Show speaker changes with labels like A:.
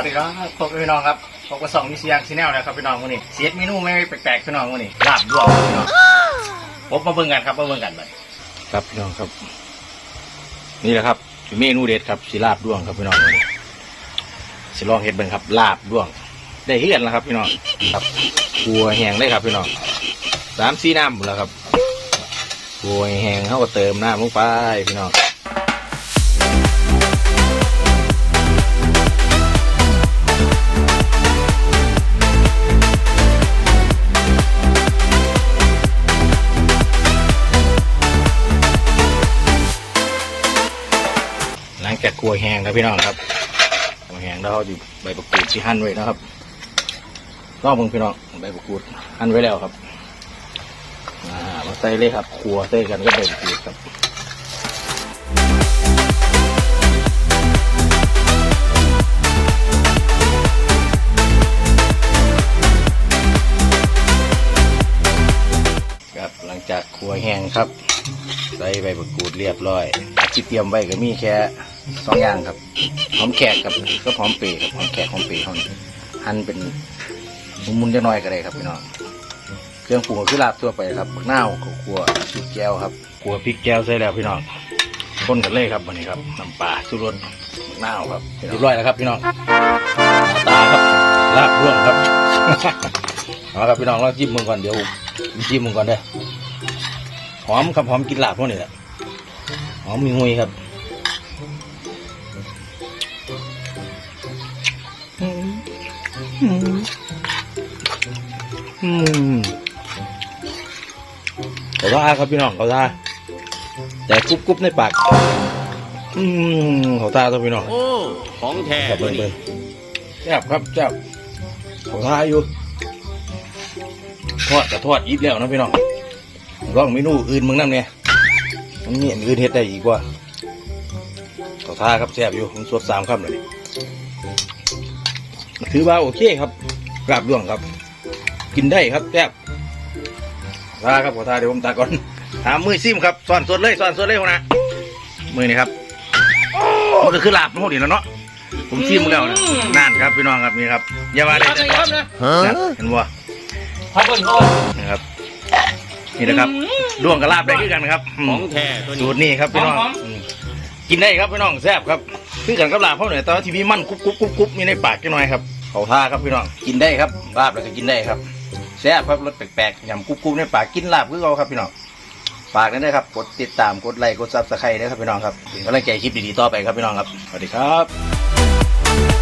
A: วัสดีครับพบกับพี่น้องครับพบกับสองมิสยงซีแนลนะครับพี่น้องวันนี้เสียดเมนูไม่แปลกๆพี่น้องวันนี้ลาบด้วงพี่น้องพบมาเบิ่งกันครับมาเบิ่งกันเลยครับพี่น้องครับ นี่แหละครับเมนูเด็ดครับสีลาบด้วงครับพี่น้องวันนี้สิลองเห็ดเบิ่งครับ ลาบด้วง ได้เฮียนแล้วครับ พี่น้องครับกัวแห้งได้ครับ พี่น้องสามสี่น้ำหมดแล้วครับกัวแห้งเขาก็เติมน้ำลงไปพี่น้อง ลังจากกลัวแห้งครับพี่น้องครับกลัวแห้งแล้วเขาอยู่ใบประกูดที่หั่นไว้นะครับลองมึงพี่น้องใบประกูดหั่นไว้แล้วครับอ่ามาใส่เลยครับครัวใส่กันก็ใบประกูดครับกับหลังจากครัวแห้งครับ ใส่ใบมะกูดเรียบร้อยที่เตรียมไว้ก็มีแค่ สองอย่างครับหอมแขกกับก็หอมเปรย์ครับหอมแขกหอมเปรย์เขานี่หั่นเป็นมุนๆจะน้อยก็ได้ครับพี่น้องเครื่องปรุงก็คือลาบทั่วไปครับบักนาวขัวพริกแก้วครับคั่วพริกแก้วใส่แล้วพี่น้องคนกันเลยครับวันนี้ครับน้ำปลาสุรสบักนาวครับเรียบร้อยแล้วครับพี่น้องตาครับลาบร่วงครับเอาครับพี่น้องเราจิ้มมึงก่อนเดี๋ยวจิ้มมึงก่อนเด้อหอมครับหอมกินลาบพวกนี้แหละหอมมีงุยครับ อืมเขาท่าครับพี่น้องเขาท่าแต่กรุบกรุบในปาก อืมเขาท่าครับพี่น้อง
B: โอ้ของแท้
A: ครับ
B: ตัว
A: เบิ่ง
B: นี้
A: เบิ่งแซ่บครับแซ่บเขาท่าอยู่ทอดกับทอดยิบแล้วนะพี่น้องลองเมนูอื่นมึงนั่นเนี่ยมันมีอันอื่นเฮ็ดได้อีกว่าเขาท่าครับแซ่บอยู่ผมสวดสามคำเลย ถือว่าโอเคครับกราบด่วงครับ กินได้ครับแซ่บลาครับขอทาเดี๋ยวผมตาก่อนถามมือซิมครับสอนสดเลยสอนสดเลยหัวหนะมือนี่ครับมันก็คือลาบมันโหดดีแล้วเนาะผมซิมแล้วนะนั่นครับพี่น้องครับนี่ครับอย่าว่าเลยแต่ก่อนนะเห็นบ่
B: พักก่อนก่อน
A: นะครับนี่นะครับด้วงกับลาบได้คือกันครับอืม
B: ของแท้ตัว
A: สู
B: นี้
A: ตรนี่ครับพี่น้อง
B: หอม
A: อืมกินได้ครับพี่น้องแซ่บครับ คือกันกับลาบเพราะหน่อยแต่ว่าที่มีมันกรุบกรุบกรุบกรุบมีในปากจังหน่อยครับเขาท่าครับพี่น้องกินได้ครับลาบแล้วก็กินได้ครับแซ่บครับรสแปลกๆยำกรุบกรุบในปากกินลาบคือเราครับพี่น้องฝากนั้นด้ครับกดติดตามกดไลค์กดซับสไครต์ด้ครับพี่น้องครับเป็นกำลังใจคลิปดีๆต่อไปครับพี่น้องครับสวัสดีครับ